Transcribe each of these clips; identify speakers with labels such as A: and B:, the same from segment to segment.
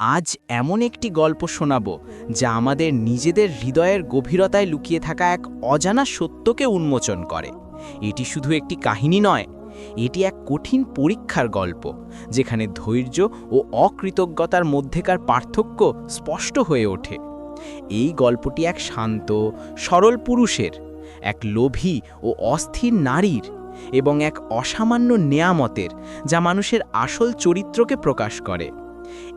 A: আজ এমন একটি গল্প শোনাব যা আমাদের নিজেদের হৃদয়ের গভীরতায় লুকিয়ে থাকা এক অজানা সত্যকে উন্মোচন করে। এটি শুধু একটি কাহিনী নয়, এটি এক কঠিন পরীক্ষার গল্প, যেখানে ধৈর্য ও অকৃতজ্ঞতার মধ্যেকার পার্থক্য স্পষ্ট হয়ে ওঠে। এই গল্পটি এক শান্ত, সরল পুরুষের, এক লোভী ও অস্থির নারীর এবং এক অসামান্য নেয়ামতের, যা মানুষের আসল চরিত্রকে প্রকাশ করে।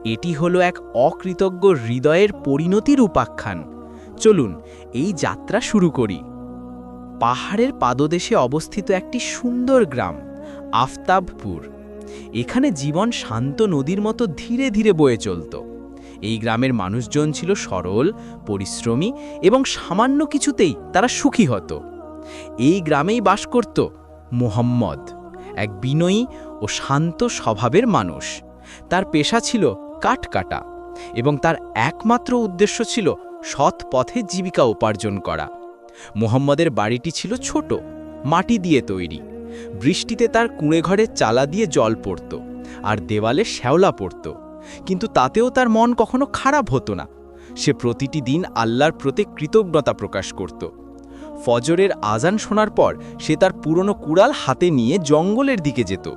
A: এটি হলো এক অকৃতজ্ঞ হৃদয়ের পরিণতির উপাখ্যান। চলুন, এই যাত্রা শুরু করি। পাহাড়ের পাদদেশে অবস্থিত একটি সুন্দর গ্রাম, আফতাবপুর। এখানে জীবন শান্ত নদীর মতো ধীরে ধীরে বয়ে চলত। এই গ্রামের মানুষজন ছিল সরল, পরিশ্রমী এবং সামান্য কিছুতেই তারা সুখী হতো। এই গ্রামেই বাস করত মোহাম্মদ, এক বিনয়ী ও শান্ত স্বভাবের মানুষ। তার পেশা ছিল কাঠ কাটা এবং তার একমাত্র উদ্দেশ্য ছিল সৎ পথে জীবিকা উপার্জন করা। মোহাম্মদের বাড়িটি ছিল ছোট, মাটি দিয়ে তৈরি। বৃষ্টিতে তার কুঁড়েঘরের চালা দিয়ে জল পড়ত আর দেওয়ালে শ্যাওলা পড়ত। কিন্তু তাতেও তার মন কখনো খারাপ হতো না। সে প্রতিটি দিন আল্লাহর প্রতি কৃতজ্ঞতা প্রকাশ করত। ফজরের আজান শোনার পর সে তার পুরনো কুড়াল হাতে নিয়ে জঙ্গলের দিকে যেত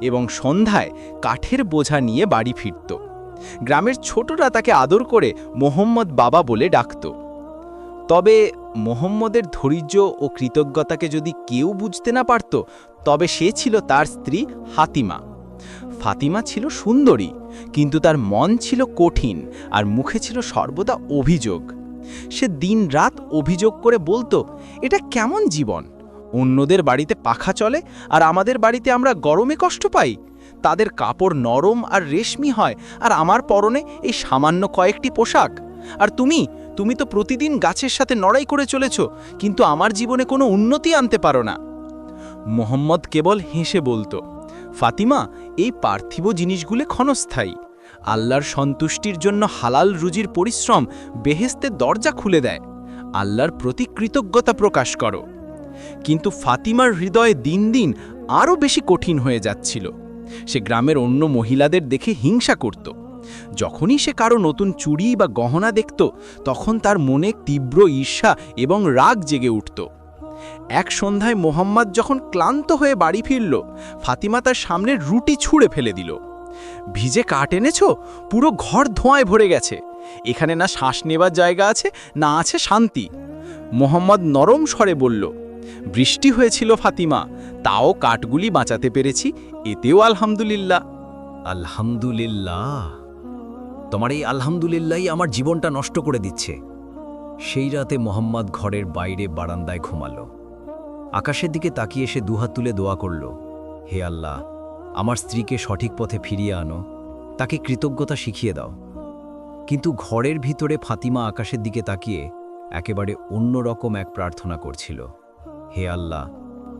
A: এবং সন্ধ্যায় কাঠের বোঝা নিয়ে বাড়ি ফিরত। গ্রামের ছোটরা তাকে আদর করে মোহাম্মদ বাবা বলে ডাকত। তবে মোহাম্মদের ধৈর্য ও কৃতজ্ঞতাকে যদি কেউ বুঝতে না পারত, তবে সে ছিল তার স্ত্রী হাতিমা ফাতিমা ছিল সুন্দরী, কিন্তু তার মন ছিল কঠিন আর মুখে ছিল সর্বদা অভিযোগ। সে দিনরাত অভিযোগ করে বলতো, এটা কেমন জীবন? অন্যদের বাড়িতে পাখা চলে আর আমাদের বাড়িতে আমরা গরমে কষ্ট পাই? তাদের কাপড় নরম আর রেশমি হয়, আর আমার পরনে এই সামান্য কয়েকটি পোশাক। আর তুমি তুমি তো প্রতিদিন গাছের সাথে নড়াই করে চলেছ, কিন্তু আমার জীবনে কোনো উন্নতি আনতে পারো না। মোহাম্মদ কেবল হেসে বলতো, ফাতিমা, এই পার্থিব জিনিসগুলো ক্ষণস্থায়ী। আল্লাহর সন্তুষ্টির জন্য হালাল রুজির পরিশ্রম বেহেস্তে দরজা খুলে দেয়। আল্লাহর প্রতি কৃতজ্ঞতা প্রকাশ করো। কিন্তু ফাতিমার হৃদয়ে দিন দিন আরও বেশি কঠিন হয়ে যাচ্ছিল। সে গ্রামের অন্য মহিলাদের দেখে হিংসা করত। যখনই সে কারও নতুন চুড়ি বা গহনা দেখত, তখন তার মনে তীব্র ঈর্ষা এবং রাগ জেগে উঠত। এক সন্ধ্যায় মোহাম্মদ যখন ক্লান্ত হয়ে বাড়ি ফিরল, ফাতিমা তার সামনে রুটি ছুঁড়ে ফেলে দিল। ভিজে কাঠ এনেছ? পুরো ঘর ধোঁয়ায় ভরে গেছে। এখানে না শ্বাস নেবার জায়গা আছে, না আছে শান্তি। মোহাম্মদ নরম স্বরে বলল বৃষ্টি হয়েছিল ফাতিমা, তাও কাঠগুলি বাঁচাতে পেরেছি, এতেও আলহামদুলিল্লাহ।
B: আলহামদুলিল্লাহ? তোমার এই আলহামদুলিল্লাহই আমার জীবনটা নষ্ট করে দিচ্ছে। সেই রাতে মোহাম্মদ ঘরের বাইরে বারান্দায় ঘুমালো। আকাশের দিকে তাকিয়ে এসে দুহাত তুলে দোয়া করল, হে আল্লাহ, আমার স্ত্রীকে সঠিক পথে ফিরিয়ে আনো, তাকে কৃতজ্ঞতা শিখিয়ে দাও। কিন্তু ঘরের ভিতরে ফাতিমা আকাশের দিকে তাকিয়ে একেবারে অন্যরকম এক প্রার্থনা করছিল। হে আল্লাহ,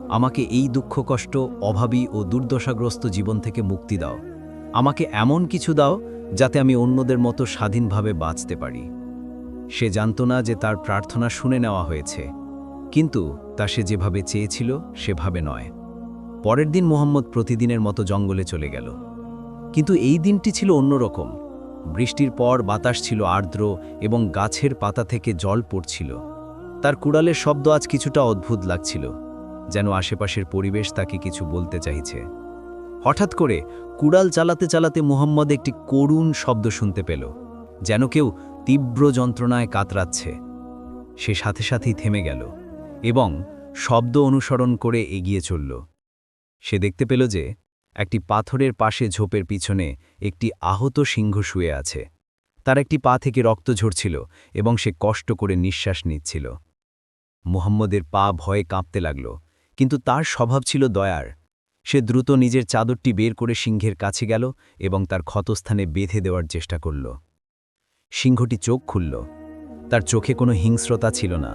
B: আমাকে এই দুঃখ, কষ্ট, অভাবী ও দুর্দশাগ্রস্ত জীবন থেকে মুক্তি দাও। আমাকে এমন কিছু দাও যাতে আমি অন্যদের মতো স্বাধীনভাবে বাঁচতে পারি। সে জানত না যে তার প্রার্থনা শুনে নেওয়া হয়েছে, কিন্তু তা সে যেভাবে চেয়েছিল, সেভাবে নয়। পরের দিন মোহাম্মদ প্রতিদিনের মতো জঙ্গলে চলে গেল। কিন্তু এই দিনটি ছিল অন্যরকম। বৃষ্টির পর বাতাস ছিল আর্দ্র এবং গাছের পাতা থেকে জল পড়ছিল। তার কুড়ালের শব্দ আজ কিছুটা অদ্ভুত লাগছিল, যেন আশেপাশের পরিবেশ তাকে কিছু বলতে চাইছে। হঠাৎ করে কুড়াল চালাতে চালাতে মোহাম্মদ একটি করুণ শব্দ শুনতে পেল, যেন কেউ তীব্র যন্ত্রণায় কাতরাচ্ছে। সে সাথে সাথেই থেমে গেল এবং শব্দ অনুসরণ করে এগিয়ে চলল। সে দেখতে পেল যে একটি পাথরের পাশে ঝোপের পিছনে একটি আহত সিংহ শুয়ে আছে। তার একটি পা থেকে রক্ত ঝরছিল এবং সে কষ্ট করে নিঃশ্বাস নিচ্ছিল। মুহাম্মদের পা ভয়ে কাঁপতে লাগল, কিন্তু তার স্বভাব ছিল দয়ার। সে দ্রুত নিজের চাদরটি বের করে সিংহের কাছে গেল এবং তার ক্ষতস্থানে বেঁধে দেওয়ার চেষ্টা করল। সিংহটি চোখ খুলল। তার চোখে কোনো হিংস্রতা ছিল না,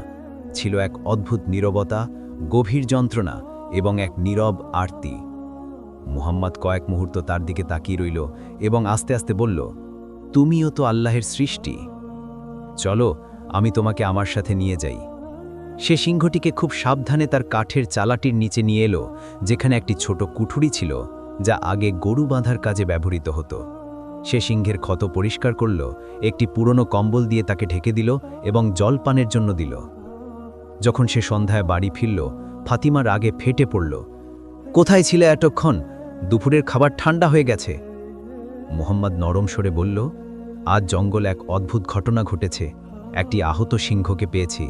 B: ছিল এক অদ্ভুত নীরবতা, গভীর যন্ত্রণা এবং এক নীরব আরতি। মুহাম্মদ কয়েক মুহূর্ত তার দিকে তাকিয়ে রইল এবং আস্তে আস্তে বলল, তুমিও তো আল্লাহের সৃষ্টি। চলো, আমি তোমাকে আমার সাথে নিয়ে যাই। সে সিংহটিকে খুব সাবধানে তার কাঠের চালাটির নিচে নিয়ে এলো, যেখানে একটি ছোট কুঠুরি ছিল, যা আগে গরু বাঁধার কাজে ব্যবহৃত হতো। সে সিংহের ক্ষত পরিষ্কার করল, একটি পুরনো কম্বল দিয়ে তাকে ঢেকে দিল এবং জল পানের জন্য দিল। যখন সে সন্ধ্যায় বাড়ি ফিরল ফাতিমার আগে ফেটে পড়ল। কোথায় ছিলে এতক্ষণ? দুপুরের খাবার ঠান্ডা হয়ে গেছে। মোহাম্মদ নরম সরে বলল, আজ জঙ্গল এক অদ্ভুত ঘটনা ঘটেছে। একটি আহত সিংহকে পেয়েছি।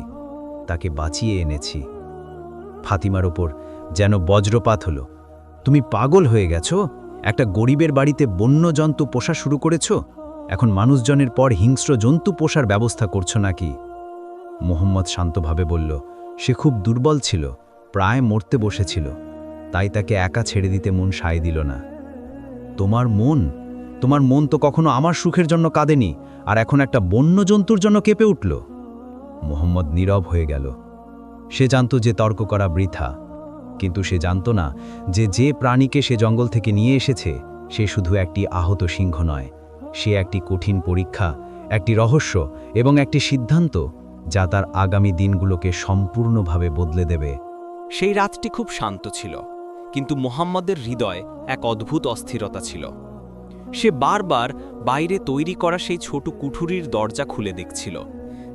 B: তাকে বাঁচিয়ে এনেছি। ফাতিমার ওপর যেন বজ্রপাত হলো। তুমি পাগল হয়ে গেছো? একটা গরিবের বাড়িতে বন্য জন্তু পোষা শুরু করেছ? এখন মানুষজনের পর হিংস্র জন্তু পোষার ব্যবস্থা করছ নাকি? মোহাম্মদ শান্তভাবে বলল, সে খুব দুর্বল ছিল, প্রায় মরতে বসেছিল। তাই তাকে একা ছেড়ে দিতে মন সায় দিল না। তোমার মন? তোমার মন তো কখনো আমার সুখের জন্য কাঁদেনি, আর এখন একটা বন্য জন্তুর জন্য কেঁপে উঠল। মোহাম্মদ নীরব হয়ে গেল। সে জানত যে তর্ক করা বৃথা, কিন্তু সে জানত না যে যে প্রাণীকে সে জঙ্গল থেকে নিয়ে এসেছে, সে শুধু একটি আহত সিংহ নয়, সে একটি কঠিন পরীক্ষা, একটি রহস্য এবং একটি সিদ্ধান্ত যা তার আগামী দিনগুলোকে সম্পূর্ণভাবে বদলে দেবে।
A: সেই রাতটি খুব শান্ত ছিল, কিন্তু মোহাম্মদের হৃদয় এক অদ্ভুত অস্থিরতা ছিল। সে বারবার বাইরে তৈরি করা সেই ছোট কুঠুরির দরজা খুলে দেখছিল।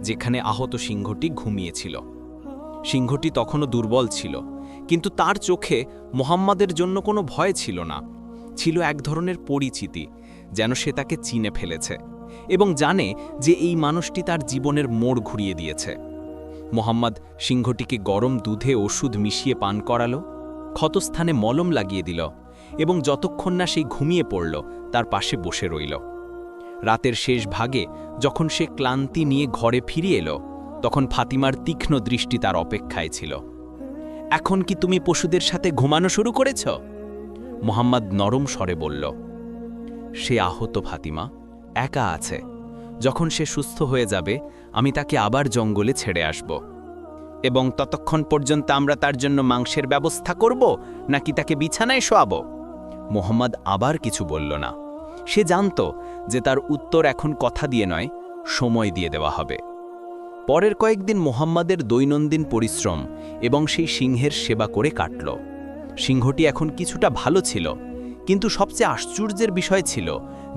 A: যেখানে আহত সিংহটি ঘুমিয়েছিল। সিংহটি তখনও দুর্বল ছিল, কিন্তু তার চোখে মোহাম্মদের জন্য কোনো ভয় ছিল না। ছিল এক ধরনের পরিচিতি, যেন সে তাকে চিনে ফেলেছে এবং জানে যে এই মানুষটি তার জীবনের মোড় ঘুরিয়ে দিয়েছে। মোহাম্মদ সিংহটিকে গরম দুধে ওষুধ মিশিয়ে পান করালো, ক্ষতস্থানে মলম লাগিয়ে দিল এবং যতক্ষণ না সেই ঘুমিয়ে পড়ল, তার পাশে বসে রইল। রাতের শেষ ভাগে যখন সে ক্লান্তি নিয়ে ঘরে ফিরে এলো, তখন ফাতিমার তীক্ষ্ণ দৃষ্টি তার অপেক্ষায় ছিল। এখন কি তুমি পশুদের সাথে ঘুমানো শুরু করেছ? মোহাম্মদ নরম স্বরে বলল, সে আহত ফাতিমা, একা আছে। যখন সে সুস্থ হয়ে যাবে, আমি তাকে আবার জঙ্গলে ছেড়ে আসব। এবং ততক্ষণ পর্যন্ত আমরা তার জন্য মাংসের ব্যবস্থা করব, নাকি তাকে বিছানায় শোয়াব? মোহাম্মদ আবার কিছু বলল না। সে জানত যে তার উত্তর এখন কথা দিয়ে নয়, সময় দিয়ে দেওয়া হবে। পরের কয়েকদিন মোহাম্মদের দৈনন্দিন পরিশ্রম এবং সেই সিংহের সেবা করে কাটল। সিংহটি এখন কিছুটা ভালো ছিল, কিন্তু সবচেয়ে আশ্চর্যের বিষয় ছিল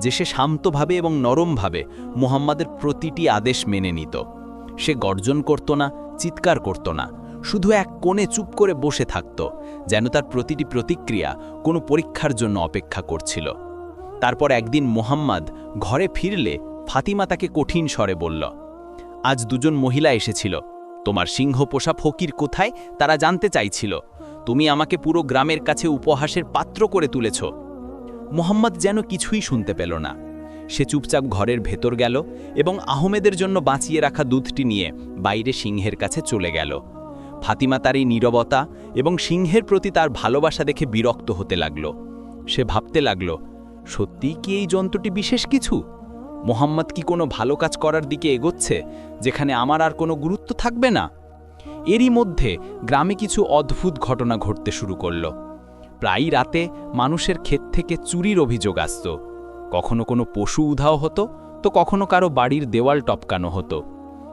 A: যে সে শান্তভাবে এবং নরমভাবে মোহাম্মদের প্রতিটি আদেশ মেনে নিত। সে গর্জন করত না, চিৎকার করত না, শুধু এক কোণে চুপ করে বসে থাকত, যেন তার প্রতিটি প্রতিক্রিয়া কোনো পরীক্ষার জন্য অপেক্ষা করছিল। তারপর একদিন মোহাম্মদ ঘরে ফিরলে ফাতিমা তাকে কঠিন স্বরে বলল, আজ দুজন মহিলা এসেছিল। তোমার সিংহ পোষা ফকির কোথায় তারা জানতে চাইছিল। তুমি আমাকে পুরো গ্রামের কাছে উপহাসের পাত্র করে তুলেছ। মোহাম্মদ যেন কিছুই শুনতে পেল না। সে চুপচাপ ঘরের ভেতর গেল এবং আহমেদের জন্য বাঁচিয়ে রাখা দুধটি নিয়ে বাইরে সিংহের কাছে চলে গেল। ফাতিমা তার এই নীরবতা এবং সিংহের প্রতি তার ভালোবাসা দেখে বিরক্ত হতে লাগল। সে ভাবতে লাগল সত্যিই কি এই যন্ত্রটি বিশেষ কিছু? মোহাম্মদ কি কোনো ভালো কাজ করার দিকে এগোচ্ছে, যেখানে আমার আর কোনো গুরুত্ব থাকবে না? এরই মধ্যে গ্রামে কিছু অদ্ভুত ঘটনা ঘটতে শুরু করল। প্রায়ই রাতে মানুষের ক্ষেত থেকে চুরির অভিযোগ আসত। কখনো কোনো পশু উধাও হতো, তো কখনো কারও বাড়ির দেওয়াল টপকানো হতো।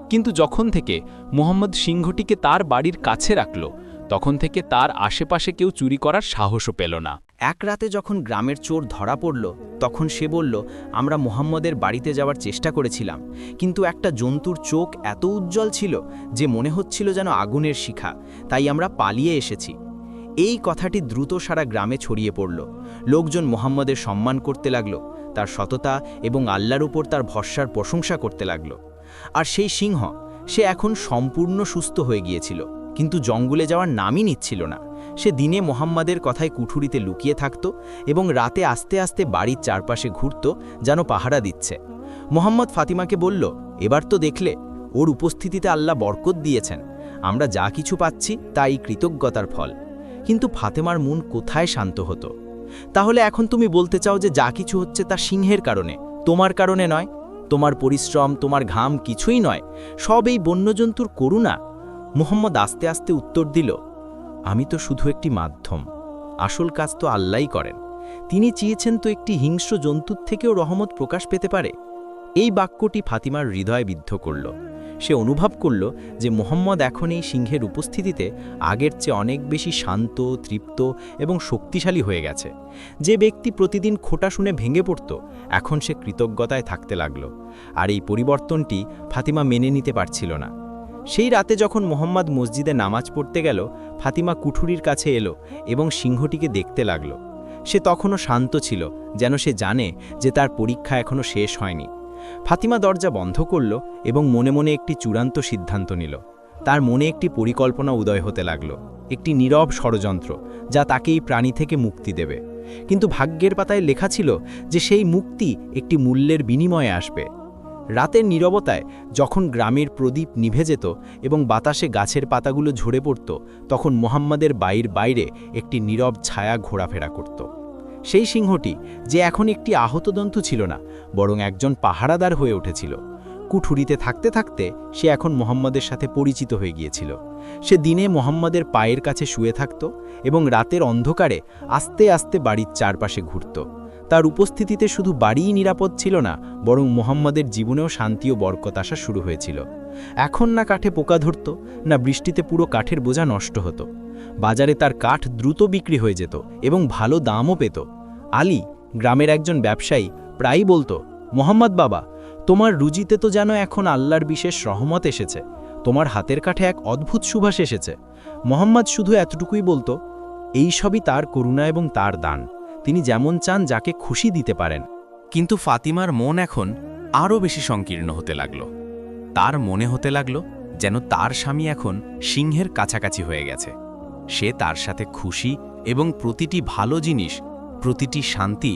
A: কিন্তু যখন থেকে মোহাম্মদ সিংহটিকে তার বাড়ির কাছে রাখল তখন থেকে তার আশেপাশে কেউ চুরি করার সাহসও পেল না। এক রাতে যখন গ্রামের চোর ধরা পড়ল, তখন সে বলল, আমরা মোহাম্মদের বাড়িতে যাওয়ার চেষ্টা করেছিলাম, কিন্তু একটা জন্তুর চোখ এত উজ্জ্বল ছিল যে মনে হচ্ছিল যেন আগুনের শিখা, তাই আমরা পালিয়ে এসেছি। এই কথাটি দ্রুত সারা গ্রামে ছড়িয়ে পড়ল। লোকজন মোহাম্মদের সম্মান করতে লাগল, তার সততা এবং আল্লাহর উপর তার ভরসার প্রশংসা করতে লাগল। আর সেই সিংহ, সে এখন সম্পূর্ণ সুস্থ হয়ে গিয়েছিল। কিন্তু জঙ্গলে যাওয়ার নামই নিচ্ছিল না। সে দিনে মোহাম্মদের কথায় কুঠুরিতে লুকিয়ে থাকত এবং রাতে আস্তে আস্তে বাড়ির চারপাশে ঘুরত যেন পাহারা দিচ্ছে। মোহাম্মদ ফাতিমাকে বলল, এবার তো দেখলে, ওর উপস্থিতিতে আল্লাহ বরকত দিয়েছেন। আমরা যা কিছু পাচ্ছি, তাই কৃতজ্ঞতার ফল। কিন্তু ফাতেমার মন কোথায় শান্ত হতো? তাহলে এখন তুমি বলতে চাও যে যা কিছু হচ্ছে তা সিংহের কারণে, তোমার কারণে নয়। তোমার পরিশ্রম, তোমার ঘাম কিছুই নয়। সব এই বন্যজন্তুর করুণা মোহাম্মদ আস্তে আস্তে উত্তর দিল, আমি তো শুধু একটি মাধ্যম। আসল কাজ তো আল্লাহই করেন। তিনি চেয়েছেন তো একটি হিংস্র জন্তুর থেকেও রহমত প্রকাশ পেতে পারে। এই বাক্যটি ফাতিমার হৃদয় বিদ্ধ করল। সে অনুভব করল যে মোহাম্মদ এখন এই সিংহের উপস্থিতিতে আগের চেয়ে অনেক বেশি শান্ত, তৃপ্ত এবং শক্তিশালী হয়ে গেছে। যে ব্যক্তি প্রতিদিন খোটা শুনে ভেঙে পড়ত, এখন সে কৃতজ্ঞতায় থাকতে লাগল। আর এই পরিবর্তনটি ফাতিমা মেনে নিতে পারছিল না। সেই রাতে যখন মোহাম্মদ মসজিদে নামাজ পড়তে গেল, ফাতিমা কুঠুরির কাছে এলো এবং সিংহটিকে দেখতে লাগল। সে তখনও শান্ত ছিল, যেন সে জানে যে তার পরীক্ষা এখনও শেষ হয়নি। ফাতিমা দরজা বন্ধ করল এবং মনে মনে একটি চূড়ান্ত সিদ্ধান্ত নিল। তার মনে একটি পরিকল্পনা উদয় হতে লাগল, একটি নীরব ষড়যন্ত্র, যা তাকে এই প্রাণী থেকে মুক্তি দেবে। কিন্তু ভাগ্যের পাতায় লেখা ছিল যে সেই মুক্তি একটি মূল্যের বিনিময়ে আসবে। রাতের নীরবতায় যখন গ্রামের প্রদীপ নিভে যেত এবং বাতাসে গাছের পাতাগুলো ঝরে পড়ত, তখন মোহাম্মদের বাইর বাইরে একটি নীরব ছায়া ঘোরাফেরা করত। সেই সিংহটি যে এখন একটি আহতদন্তু ছিল না, বরং একজন পাহারাদার হয়ে উঠেছিল। কুঠুরিতে থাকতে থাকতে সে এখন মোহাম্মদের সাথে পরিচিত হয়ে গিয়েছিল। সে দিনে মোহাম্মদের পায়ের কাছে শুয়ে থাকত এবং রাতের অন্ধকারে আস্তে আস্তে বাড়ির চারপাশে ঘুরত। তার উপস্থিতিতে শুধু বাড়িই নিরাপদ ছিল না, বরং মোহাম্মদের জীবনেও শান্তি ও বরকত আসা শুরু হয়েছিল। এখন না কাঠে পোকা ধরত, না বৃষ্টিতে পুরো কাঠের বোঝা নষ্ট হতো। বাজারে তার কাঠ দ্রুত বিক্রি হয়ে যেত এবং ভালো দামও পেত। আলী, গ্রামের একজন ব্যবসায়ী, প্রায়ই বলতো, মোহাম্মদ বাবা, তোমার রুজিতে তো যেন এখন আল্লাহর বিশেষ রহমত এসেছে। তোমার হাতের কাঠে এক অদ্ভুত সুভাষ এসেছে। মোহাম্মদ শুধু এতটুকুই বলতো, এই সবই তার করুণা এবং তার দান। তিনি যেমন চান যাকে খুশি দিতে পারেন।
C: কিন্তু ফাতিমার মন এখন আরও বেশি সংকীর্ণ হতে লাগল। তার মনে হতে লাগল যেন তার স্বামী এখন সিংহের কাছাকাছি হয়ে গেছে। সে তার সাথে খুশি এবং প্রতিটি ভালো জিনিস, প্রতিটি শান্তি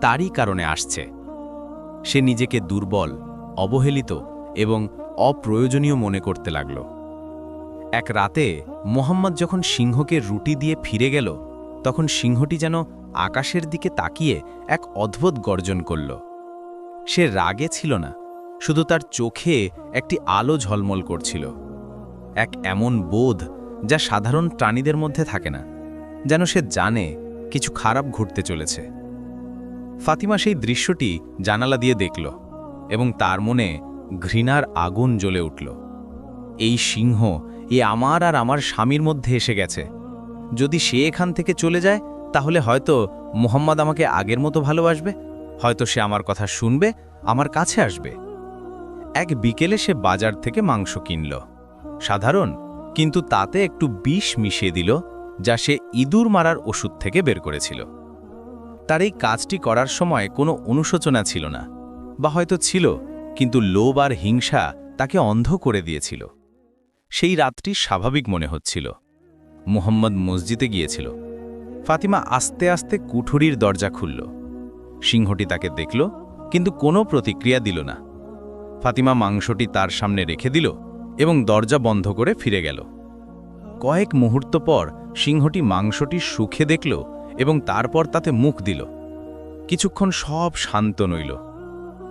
C: তারই কারণে আসছে। সে নিজেকে দুর্বল, অবহেলিত এবং অপ্রয়োজনীয় মনে করতে লাগল। এক রাতে মোহাম্মদ যখন সিংহকে রুটি দিয়ে ফিরে গেল, তখন সিংহটি যেন আকাশের দিকে তাকিয়ে এক অদ্ভুত গর্জন করল। সে রাগে ছিল না, শুধু তার চোখে একটি আলো ঝলমল করছিল। এক এমন বোধ যা সাধারণ প্রাণীদের মধ্যে থাকে না, যেন সে জানে কিছু খারাপ ঘটতে চলেছে। ফাতিমা সেই দৃশ্যটি জানালা দিয়ে দেখল এবং তার মনে ঘৃণার আগুন জ্বলে উঠল। এই সিংহ এ আমার আর আমার স্বামীর মধ্যে এসে গেছে। যদি সে এখান থেকে চলে যায় তাহলে হয়তো মোহাম্মদ আমাকে আগের মতো ভালোবাসবে? হয়তো সে আমার কথা শুনবে, আমার কাছে আসবে। এক বিকেলে সে বাজার থেকে মাংস কিনল। সাধারণ, কিন্তু তাতে একটু বিষ মিশিয়ে দিল, যা সে ইঁদুর মারার ওষুধ থেকে বের করেছিল। তার এই কাজটি করার সময় কোনো অনুশোচনা ছিল না, বা হয়তো ছিল, কিন্তু লোভ আর হিংসা তাকে অন্ধ করে দিয়েছিল। সেই রাতটি স্বাভাবিক মনে হচ্ছিল। মুহাম্মদ মসজিদে গিয়েছিল। ফাতিমা আস্তে আস্তে কুঠুরির দরজা খুলল। সিংহটি তাকে দেখল, কিন্তু কোনো প্রতিক্রিয়া দিল না। ফাতিমা মাংসটি তার সামনে রেখে দিল এবং দরজা বন্ধ করে ফিরে গেল। কয়েক মুহূর্ত পর সিংহটি মাংসটি সুখে দেখল এবং তারপর তাতে মুখ দিল। কিছুক্ষণ সব শান্ত নইল।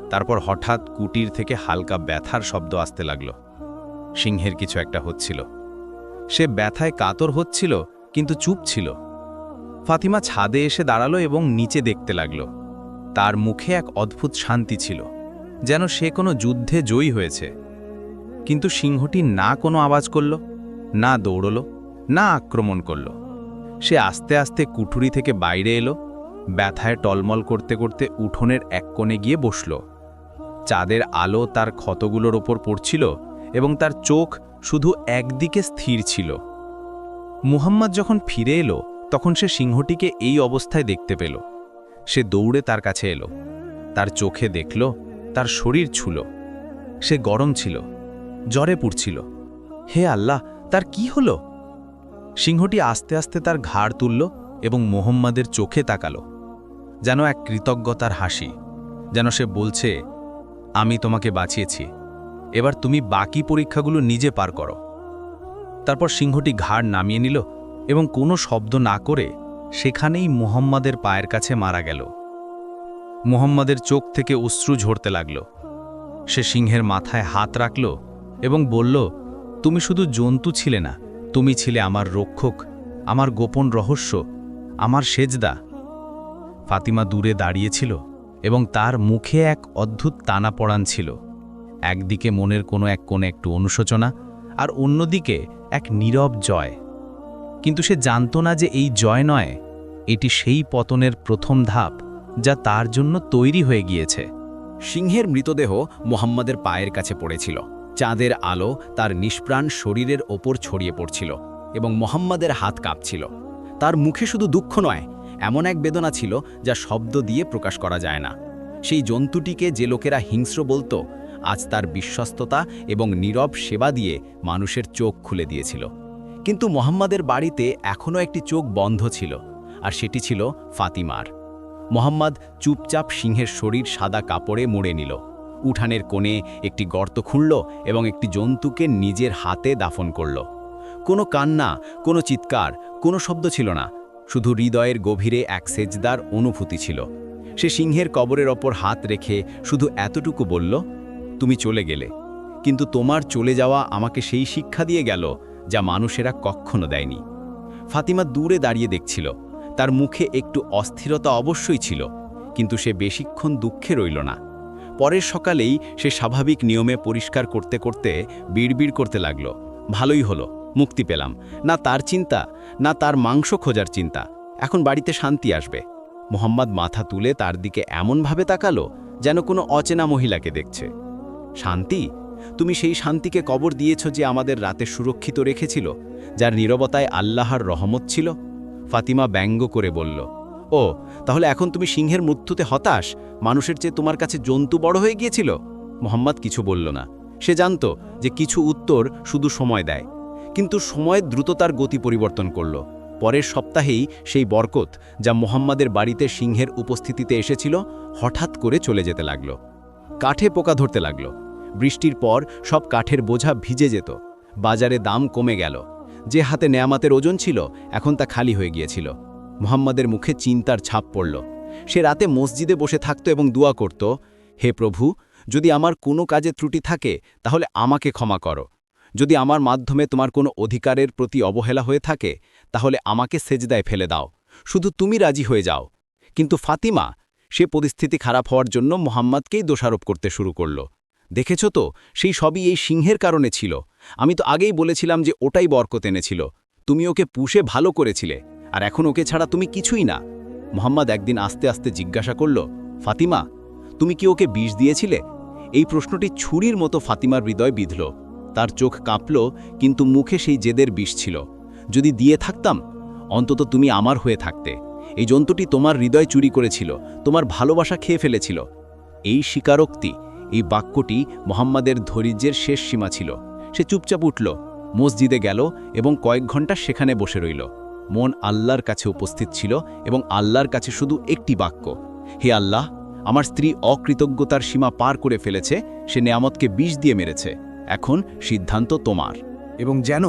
C: তারপর হঠাৎ কুটির থেকে হালকা ব্যথার শব্দ আসতে লাগল। সিংহের কিছু একটা হচ্ছিল। সে ব্যথায় কাতর হচ্ছিল, কিন্তু চুপ ছিল। ফাতিমা ছাদে এসে দাঁড়াল এবং নিচে দেখতে লাগল। তার মুখে এক অদ্ভুত শান্তি ছিল, যেন সে কোনো যুদ্ধে জয়ী হয়েছে। কিন্তু সিংহটি না কোনো আওয়াজ করল, না দৌড়ল, না আক্রমণ করল। সে আস্তে আস্তে কুঠুরি থেকে বাইরে এলো, ব্যথায় টলমল করতে করতে উঠোনের এক কোণে গিয়ে বসল। চাঁদের আলো তার ক্ষতগুলোর ওপর পড়ছিল এবং তার চোখ শুধু একদিকে স্থির ছিল। মুহাম্মদ যখন ফিরে এলো তখন সে সিংহটিকে এই অবস্থায় দেখতে পেল। সে দৌড়ে তার কাছে এলো। তার চোখে দেখল, তার শরীর ছুল। সে গরম ছিল, জ্বরে পুড়ছিল। হে আল্লাহ, তার কি হল? সিংহটি আস্তে আস্তে তার ঘাড় তুলল এবং মোহাম্মদের চোখে তাকালো। যেন এক কৃতজ্ঞতার হাসি, যেন সে বলছে, আমি তোমাকে বাঁচিয়েছি। এবার তুমি বাকি পরীক্ষাগুলো নিজে পার করো। তারপর সিংহটি ঘাড় নামিয়ে নিল এবং কোনো শব্দ না করে সেখানেই মুহাম্মাদের পায়ের কাছে মারা গেল। মুহাম্মাদের চোখ থেকে অশ্রু ঝরতে লাগল। সে সিংহের মাথায় হাত রাখল এবং বলল, তুমি শুধু জন্তু ছিলে না, তুমি ছিলে আমার রক্ষক, আমার গোপন রহস্য, আমার সেজদা। ফাতিমা দূরে দাঁড়িয়েছিল এবং তার মুখে এক অদ্ভুত টানা পড়ান ছিল।
A: একদিকে মনের কোনো এক কোণে একটু অনুশোচনা আর অন্যদিকে এক নীরব জয়। কিন্তু সে জানত না যে এই জয় নয়, এটি সেই পতনের প্রথম ধাপ যা তার জন্য তৈরি হয়ে গিয়েছে।
B: সিংহের মৃতদেহ মোহাম্মদের পায়ের কাছে পড়েছিল। চাঁদের আলো তার নিষ্প্রাণ শরীরের ওপর ছড়িয়ে পড়ছিল এবং মোহাম্মদের হাত কাঁপছিল। তার মুখে শুধু দুঃখ নয়, এমন এক বেদনা ছিল যা শব্দ দিয়ে প্রকাশ করা যায় না। সেই জন্তুটিকে যে লোকেরা হিংস্র বলতো, আজ তার বিশ্বস্ততা এবং নীরব সেবা দিয়ে মানুষের চোখ খুলে দিয়েছিল। কিন্তু মোহাম্মদের বাড়িতে এখনও একটি চোখ বন্ধ ছিল, আর সেটি ছিল ফাতিমার। মোহাম্মদ চুপচাপ সিংহের শরীর সাদা কাপড়ে মুড়ে নিল। উঠানের কোণে একটি গর্ত খুঁড়ল এবং একটি জন্তুকে নিজের হাতে দাফন করল। কোনো কান্না, কোনো চিৎকার, কোনো শব্দ ছিল না, শুধু হৃদয়ের গভীরে এক সেজদার অনুভূতি ছিল। সে সিংহের কবরের ওপর হাত রেখে শুধু এতটুকু বলল, তুমি চলে গেলে, কিন্তু তোমার চলে যাওয়া আমাকে সেই শিক্ষা দিয়ে গেল যা মানুষেরা কখনো দেয়নি। ফাতিমা দূরে দাঁড়িয়ে দেখছিল। তার মুখে একটু অস্থিরতা অবশ্যই ছিল, কিন্তু সে বেশিক্ষণ দুঃখে রইল না। পরের সকালেই সে স্বাভাবিক নিয়মে পরিষ্কার করতে করতে বিড়বিড় করতে লাগল। ভালোই হলো, মুক্তি পেলাম। না তার চিন্তা, না তার মাংস খোঁজার চিন্তা। এখন বাড়িতে শান্তি আসবে। মোহাম্মদ মাথা তুলে তার দিকে এমনভাবে তাকালো যেন কোনো অচেনা মহিলাকে দেখছে। শান্তি? তুমি সেই শান্তিকে কবর দিয়েছ যে আমাদের রাতে সুরক্ষিত রেখেছিল, যার নীরবতায় আল্লাহর রহমত ছিল? ফাতিমা ব্যঙ্গ করে বলল, ও, তাহলে এখন তুমি সিংহের মৃত্যুতে হতাশ? মানুষের চেয়ে তোমার কাছে জন্তু বড় হয়ে গিয়েছিল? মোহাম্মদ কিছু বলল না। সে জানত যে কিছু উত্তর শুধু সময় দেয়। কিন্তু সময় দ্রুততার গতি পরিবর্তন করল। পরের সপ্তাহেই সেই বরকত যা মোহাম্মদের বাড়িতে সিংহের উপস্থিতিতে এসেছিল, হঠাৎ করে চলে যেতে লাগল। কাঠে পোকা ধরতে লাগল। বৃষ্টির পর সব কাঠের বোঝা ভিজে যেত। বাজারে দাম কমে গেল। যে হাতে নেয়ামাতের ওজন ছিল, এখন তা খালি হয়ে গিয়েছিল। মোহাম্মদের মুখে চিন্তার ছাপ পড়ল। সে রাতে মসজিদে বসে থাকত এবং দোয়া করত, হে প্রভু, যদি আমার কোনো কাজে ত্রুটি থাকে, তাহলে আমাকে ক্ষমা করো। যদি আমার মাধ্যমে তোমার কোনো অধিকারের প্রতি অবহেলা হয়ে থাকে, তাহলে আমাকে সেজদায় ফেলে দাও। শুধু তুমি রাজি হয়ে যাও। কিন্তু ফাতিমা, সে পরিস্থিতি খারাপ হওয়ার জন্য মোহাম্মদকেই দোষারোপ করতে শুরু করল। দেখেছ তো, সেই সবই এই সিংহের কারণে ছিল। আমি তো আগেই বলেছিলাম যে ওটাই বরকত এনেছিল। তুমি ওকে পুষে ভালো করেছিলে, আর এখন ওকে ছাড়া তুমি কিছুই না। মোহাম্মদ একদিন আস্তে আস্তে জিজ্ঞাসা করল, ফাতিমা, তুমি কি ওকে বিষ দিয়েছিলে? এই প্রশ্নটি ছুরির মতো ফাতিমার হৃদয় বিঁধল। তার চোখ কাঁপল, কিন্তু মুখে সেই জেদের বিষ ছিল। যদি দিয়ে থাকতাম, অন্তত তুমি আমার হয়ে থাকতে। এই জন্তুটি তোমার হৃদয় চুরি করেছিল, তোমার ভালোবাসা খেয়ে ফেলেছিল। এই স্বীকারোক্তি এই বাক্যটি মোহাম্মদের ধৈর্যের শেষ সীমা ছিল। সে চুপচাপ উঠল, মসজিদে গেল এবং কয়েক ঘণ্টা সেখানে বসে রইল। মন আল্লাহর কাছে উপস্থিত ছিল এবং আল্লাহর কাছে শুধু একটি বাক্য, হে আল্লাহ, আমার স্ত্রী অকৃতজ্ঞতার সীমা পার করে ফেলেছে, সে নেয়ামতকে বিষ দিয়ে মেরেছে, এখন সিদ্ধান্ত তোমার
D: এবং যেন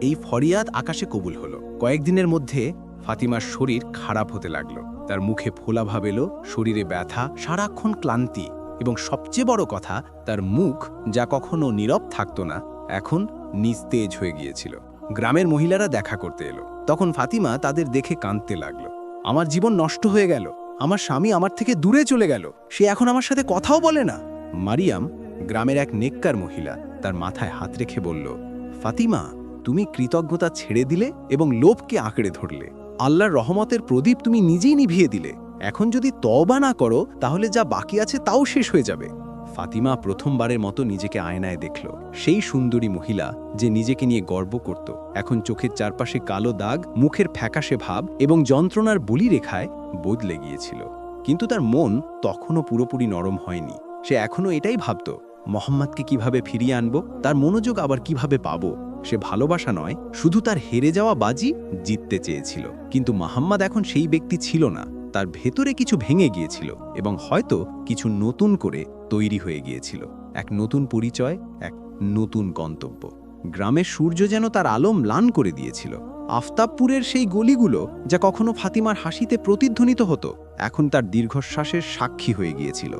D: এই ফরিয়াদ আকাশে কবুল হলো। কয়েকদিনের মধ্যে ফাতিমার শরীর খারাপ হতে লাগল। তার মুখে ফোলা ভাব এলো, শরীরে ব্যথা, সারাক্ষণ ক্লান্তি। এবং সবচেয়ে বড় কথা, তার মুখ যা কখনো নীরব থাকতো না, এখন নিস্তেজ হয়ে গিয়েছিল। গ্রামের মহিলারা দেখা করতে এলো। তখন ফাতিমা তাদের দেখে কাঁদতে লাগল। আমার জীবন নষ্ট হয়ে গেল। আমার স্বামী আমার থেকে দূরে চলে গেল। সে এখন আমার সাথে কথাও বলে না। মারিয়াম, গ্রামের এক নেককার মহিলা, তার মাথায় হাত রেখে বলল, ফাতিমা, তুমি কৃতজ্ঞতা ছেড়ে দিলে এবং লোভকে আঁকড়ে ধরলে। আল্লাহর রহমতের প্রদীপ তুমি নিজেই নিভিয়ে দিলে। এখন যদি তবা না করো, তাহলে যা বাকি আছে তাও শেষ হয়ে যাবে। ফাতিমা প্রথমবারের মতো নিজেকে আয়নায় দেখল। সেই সুন্দরী মহিলা যে নিজেকে নিয়ে গর্ব করত। এখন চোখের চারপাশে কালো দাগ, মুখের ফ্যাকাশে ভাব এবং যন্ত্রণার বলি রেখায় বদলে গিয়েছিল। কিন্তু তার মন তখনও পুরোপুরি নরম হয়নি। সে এখনও এটাই ভাবত, মোহাম্মদকে কীভাবে ফিরিয়ে আনব? তার মনোযোগ আবার কীভাবে পাব? সে ভালোবাসা নয়, শুধু তার হেরে যাওয়া বাজি জিততে চেয়েছিল। কিন্তু মোহাম্মদ এখন সেই ব্যক্তি ছিল না। তার ভেতরে কিছু ভেঙে গিয়েছিল এবং হয়তো কিছু নতুন করে তৈরি হয়ে গিয়েছিল। এক নতুন পরিচয়, এক নতুন গন্তব্য। গ্রামের সূর্য যেন তার আলো ম্লান করে দিয়েছিল। আফতাবপুরের সেই গলিগুলো যা কখনো ফাতিমার হাসিতে প্রতিধ্বনিত হতো, এখন তার দীর্ঘশ্বাসের সাক্ষী হয়ে গিয়েছিল।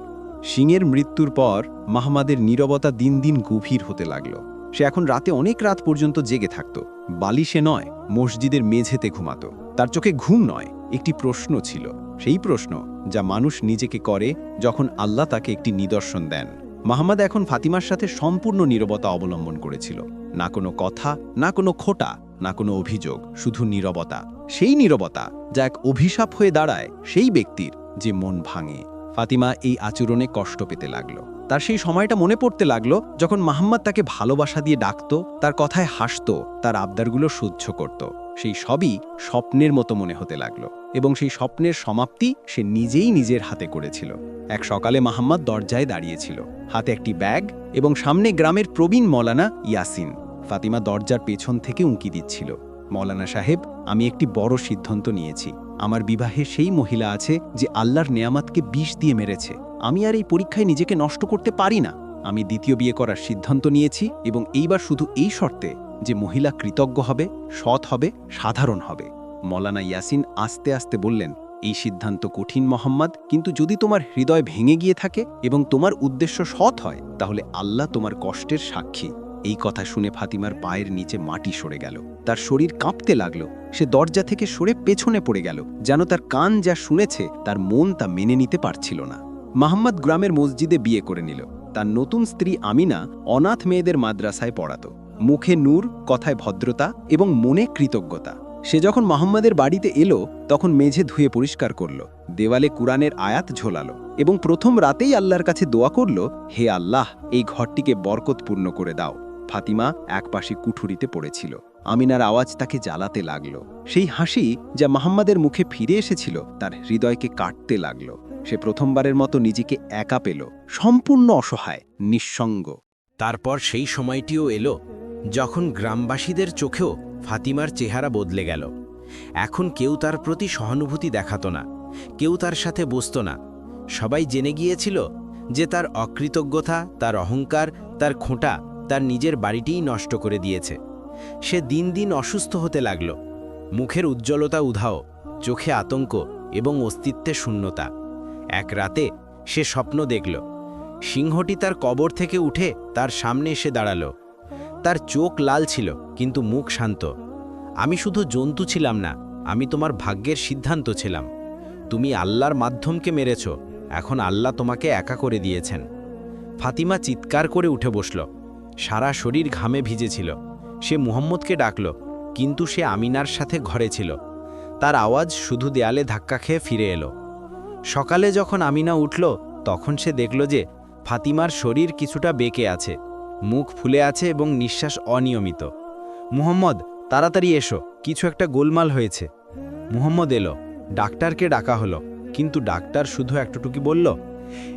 D: সিংয়ের মৃত্যুর পর মাহমাদের নীরবতা দিন দিন গভীর হতে লাগল। সে এখন রাতে অনেক রাত পর্যন্ত জেগে থাকত। বালিশে নয়, মসজিদের মেঝেতে ঘুমাত। তার চোখে ঘুম নয়। একটি প্রশ্ন ছিল। সেই প্রশ্ন যা মানুষ নিজেকে করে যখন আল্লাহ তাকে একটি নিদর্শন দেন। মাহমদ এখন ফাতিমার সাথে সম্পূর্ণ নিরবতা অবলম্বন করেছিল। না কোনো কথা, না কোনো খোটা, না কোনো অভিযোগ, শুধু নিরবতা। সেই নিরবতা যা এক অভিশাপ হয়ে দাঁড়ায় সেই ব্যক্তির যে মন ভাঙে। ফাতিমা এই আচরণে কষ্ট পেতে লাগল। তার সেই সময়টা মনে পড়তে লাগল যখন মাহমদ তাকে ভালোবাসা দিয়ে ডাকত, তার কথায় হাসত, তার আবদারগুলো সহ্য করত। সেই সবই স্বপ্নের মতো মনে হতে লাগল এবং সেই স্বপ্নের সমাপ্তি সে নিজেই নিজের হাতে করেছিল। এক সকালে মাহমদ দরজায় দাঁড়িয়েছিল, হাতে একটি ব্যাগ এবং সামনে গ্রামের প্রবীণ মৌলানা ইয়াসিন। ফাতিমা দরজার পেছন থেকে উঁকি দিচ্ছিল। মৌলানা সাহেব, আমি একটি বড় সিদ্ধান্ত নিয়েছি। আমার বিবাহে সেই মহিলা আছে যে আল্লাহর নেয়ামাতকে বিষ দিয়ে মেরেছে। আমি আর এই পরীক্ষায় নিজেকে নষ্ট করতে পারি না। আমি দ্বিতীয় বিয়ে করার সিদ্ধান্ত নিয়েছি এবং এইবার শুধু এই শর্তে যে মহিলা কৃতজ্ঞ হবে, সৎ হবে, সাধারণ হবে। মলানা ইয়াসিন আস্তে আস্তে বললেন, এই সিদ্ধান্ত কঠিন মোহাম্মদ, কিন্তু যদি তোমার হৃদয় ভেঙে গিয়ে থাকে এবং তোমার উদ্দেশ্য সৎ হয়, তাহলে আল্লাহ তোমার কষ্টের সাক্ষী। এই কথা শুনে ফাতিমার পায়ের নিচে মাটি সরে গেল। তার শরীর কাঁপতে লাগল। সে দরজা থেকে সরে পেছনে পড়ে গেল। যেন তার কান যা শুনেছে, তার মন তা মেনে নিতে পারছিল না। মাহমদ গ্রামের মসজিদে বিয়ে করে নিল। তার নতুন স্ত্রী আমিনা অনাথ মেয়েদের মাদ্রাসায় পড়াত। মুখে নূর, কথায় ভদ্রতা এবং মনে কৃতজ্ঞতা। সে যখন মোহাম্মদের বাড়িতে এলো, তখন মেঝে ধুয়ে পরিষ্কার করল। দেওয়ালে কুরআনের আয়াত ঝোলালো এবং প্রথম রাতেই আল্লাহর কাছে দোয়া করল, হে আল্লাহ, এই ঘরটিকে বরকতপূর্ণ করে দাও। ফাতিমা একপাশে কুঠুরিতে পড়েছিল। আমিনার আওয়াজ তাকে জ্বালাতে লাগল। সেই হাসি যা মোহাম্মদের মুখে ফিরে এসেছিল, তার হৃদয়কে কাটতে লাগল। সে প্রথমবারের মতো নিজেকে একা পেল, সম্পূর্ণ অসহায়, নিঃসঙ্গ।
A: তারপর সেই সময়টিও এলো, যখন গ্রামবাসীদের চোখেও ফাতিমার চেহারা বদলে গেল। এখন কেউ তার প্রতি সহানুভূতি দেখাত না, কেউ তার সাথে বসতো না। সবাই জেনে গিয়েছিল যে তার অকৃতজ্ঞতা, তার অহংকার, তার খোঁটা তার নিজের বাড়িটিই নষ্ট করে দিয়েছে। সে দিন দিন অসুস্থ হতে লাগল। মুখের উজ্জ্বলতা উধাও, চোখে আতঙ্ক এবং অস্তিত্বে শূন্যতা। এক রাতে সে স্বপ্ন দেখল। সিংহটি তার কবর থেকে উঠে তার সামনে এসে দাঁড়াল। তার চোখ লাল ছিল, কিন্তু মুখ শান্ত। আমি শুধু জন্তু ছিলাম না, আমি তোমার ভাগ্যের সিদ্ধান্ত ছিলাম। তুমি আল্লাহর মাধ্যমকে মেরেছ, এখন আল্লাহ তোমাকে একা করে দিয়েছেন। ফাতিমা চিৎকার করে উঠে বসল। সারা শরীর ঘামে ভিজেছিল। সে মুহম্মদকে ডাকল, কিন্তু সে আমিনার সাথে ঘরে ছিল। তার আওয়াজ শুধু দেয়ালে ধাক্কা খেয়ে ফিরে এলো। সকালে যখন আমিনা উঠল, তখন সে দেখল যে ফাতিমার শরীর কিছুটা বেঁকে আছে, মুখ ফুলে আছে এবং নিঃশ্বাস অনিয়মিত। মুহম্মদ, তাড়াতাড়ি এসো, কিছু একটা গোলমাল হয়েছে। মুহম্মদ এলো, ডাক্তারকে ডাকা হলো, কিন্তু ডাক্তার শুধু একটুটুকি বলল,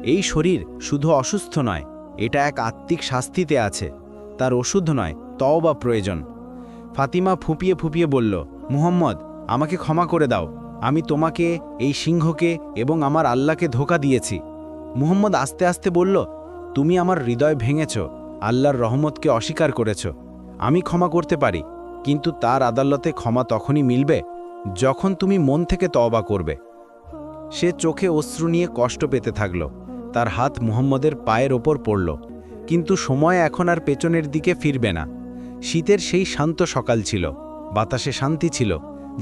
A: এই শরীর শুধু অসুস্থ নয় এটা এক আত্মিক শাস্তিতে আছে। তার ওষুধ নয়, তওবা প্রয়োজন। ফাতিমা ফুপিয়ে ফুপিয়ে বলল, মুহম্মদ, আমাকে ক্ষমা করে দাও। আমি তোমাকে, এই সিংহকে এবং আমার আল্লাহকে ধোকা দিয়েছি। মুহম্মদ আস্তে আস্তে বলল, তুমি আমার হৃদয় ভেঙেছ, আল্লাহর রহমতকে অস্বীকার করেছ। আমি ক্ষমা করতে পারি, কিন্তু তার আদালতে ক্ষমা তখনই মিলবে যখন তুমি মন থেকে তওবা করবে। সে চোখে অশ্রু নিয়ে কষ্ট পেতে থাকল। তার হাত মুহম্মদের পায়ের ওপর পড়ল, কিন্তু সময় এখন আর পেছনের দিকে ফিরবে না। শীতের সেই শান্ত সকাল ছিল, বাতাসে শান্তি ছিল,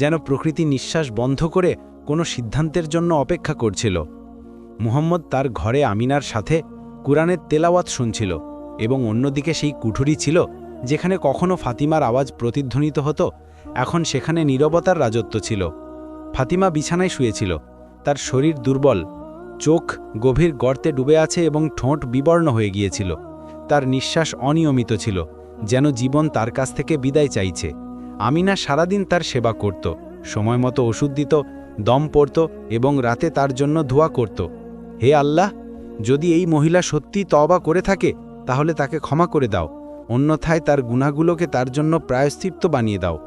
A: যেন প্রকৃতি নিঃশ্বাস বন্ধ করে কোনো সিদ্ধান্তের জন্য অপেক্ষা করছিল। মুহম্মদ তার ঘরে আমিনার সাথে কুরআনের তেলাওয়াত শুনছিল এবং অন্যদিকে সেই কুঠুরি ছিল, যেখানে কখনো ফাতিমার আওয়াজ প্রতিধ্বনিত হতো, এখন সেখানে নীরবতার রাজত্ব ছিল। ফাতিমা বিছানায় শুয়েছিল, তার শরীর দুর্বল চোখ গভীর গর্তে ডুবে আছে এবং ঠোঁট বিবর্ণ হয়ে গিয়েছিল। তার নিঃশ্বাস অনিয়মিত ছিল, যেন জীবন তার কাছ থেকে বিদায় চাইছে। আমিনা সারাদিন তার সেবা করত, সময় মতো ওষুধ দিত, দম পড়ত এবং রাতে তার জন্য ধোয়া করত। হে আল্লাহ, যদি এই মহিলা সত্যি তবা করে থাকে, তাহলে তাকে ক্ষমা করে দাও, অন্যথায় তার গুণাগুলোকে তার জন্য প্রায়শ্চিত্ত বানিয়ে দাও।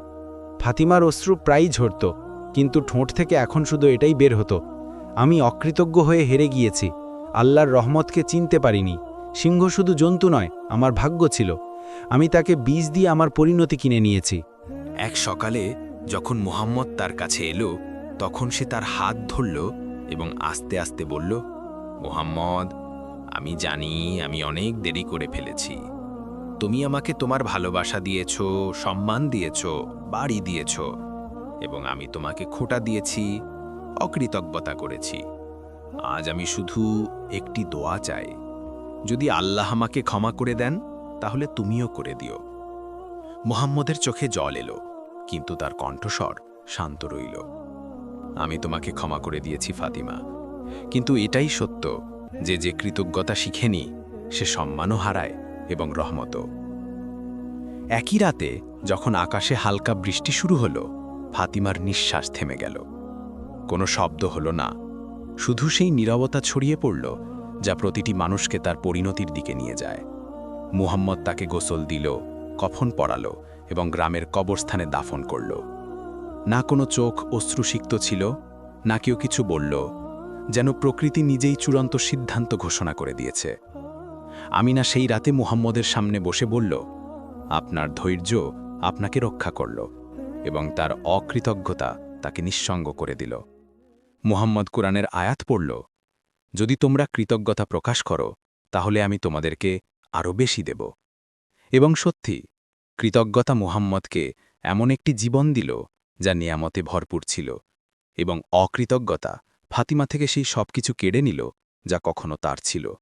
A: ফাতিমার অশ্রু প্রায়ই ঝরত, কিন্তু ঠোঁট থেকে এখন শুধু এটাই বের হতো। আমি অকৃতজ্ঞ হয়ে হেরে গিয়েছি। আল্লাহর রহমতকে চিনতে পারিনি। সিংহ শুধু জন্তু নয়, আমার ভাগ্য ছিল। আমি তাকে বীজ দিয়ে আমার পরিণতি কিনে নিয়েছি।
C: এক সকালে যখন মুহাম্মদ তার কাছে এলো, তখন সে তার হাত ধরল এবং আস্তে আস্তে বলল, মুহাম্মদ, আমি জানি আমি অনেক দেরি করে ফেলেছি। তুমি আমাকে তোমার ভালোবাসা দিয়েছ, সম্মান দিয়েছ, বাড়ি দিয়েছ এবং আমি তোমাকে খোটা দিয়েছি। অকৃতজ্ঞতা করেছি। আজ আমি শুধু একটি দোয়া চাই।
D: যদি আল্লাহ আমাকে ক্ষমা করে দেন, তাহলে তুমিও করে দিও। মোহাম্মদের চোখে জল এলো, কিন্তু তার কণ্ঠস্বর শান্ত রইল। আমি তোমাকে ক্ষমা করে দিয়েছি, ফাতিমা। কিন্তু এটাই সত্য যে যে কৃতজ্ঞতা শিখেনি, সে সম্মানও হারায় এবং রহমতও। একই রাতে যখন আকাশে হালকা বৃষ্টি শুরু হলো, ফাতিমার নিঃশ্বাস থেমে গেল। কোনো শব্দ হলো না। শুধু সেই নীরবতা ছড়িয়ে পড়ল, যা প্রতিটি মানুষকে তার পরিণতির দিকে নিয়ে যায়। মুহাম্মদ তাকে গোসল দিল, কফন পড়ালো এবং গ্রামের কবরস্থানে দাফন করল। না কোনো চোখ অশ্রুসিক্ত ছিল, না কেউ কিছু বলল, যেন প্রকৃতি নিজেই চূড়ান্ত সিদ্ধান্ত ঘোষণা করে দিয়েছে। আমিনা সেই রাতে মুহাম্মদের সামনে বসে বলল, আপনার ধৈর্য আপনাকে রক্ষা করল এবং তার অকৃতজ্ঞতা তাকে নিঃসঙ্গ করে দিল। মুহাম্মদ কোরআনের আয়াত পড়ল। যদি তোমরা কৃতজ্ঞতা প্রকাশ করো, তাহলে আমি তোমাদেরকে আরও বেশি দেব। এবং সত্যি, কৃতজ্ঞতা মুহাম্মদকে এমন একটি জীবন দিল, যা নিয়ামতে ভরপুর ছিল, এবং অকৃতজ্ঞতা ফাতিমা থেকে সেই সব কিছু কেড়ে নিল, যা কখনো তার ছিল।